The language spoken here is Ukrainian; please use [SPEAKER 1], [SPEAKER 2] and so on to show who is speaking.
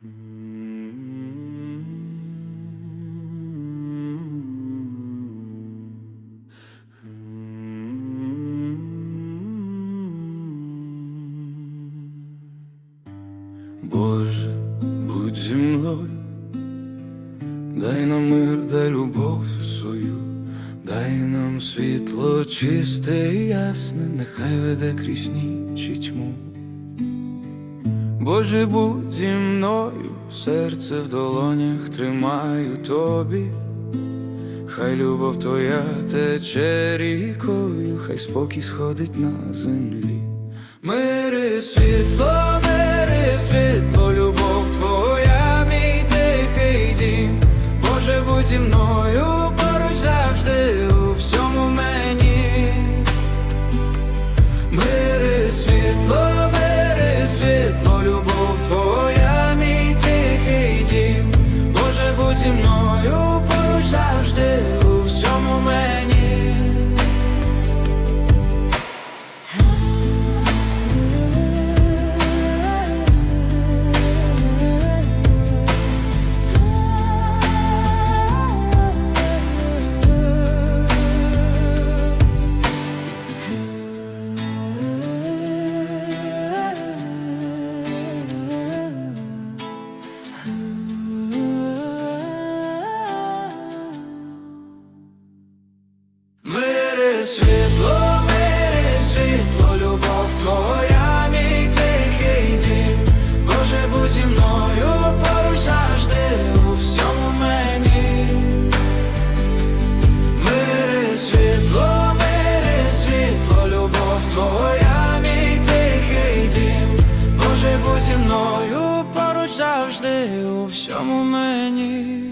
[SPEAKER 1] Боже, будь зі мною, дай нам мир, дай любов свою, дай нам світло чисте і ясне, нехай веде крізь ніч і тьму. Боже, будь зі мною, серце в долонях тримаю тобі, хай любов твоя тече рікою, хай спокій сходить на землі. Мири світло, мири світло, любов твоя, мій тихий дім. Боже, будь зі мною зі мною Світло, мири світло, любов твоя, мій тихий дім. Боже, будь зі мною поруч завжди у всьому мені. Мири світло, мири світло, любов твоя, мій тихий дім. Боже, будь зі мною поруч завжди у всьому мені.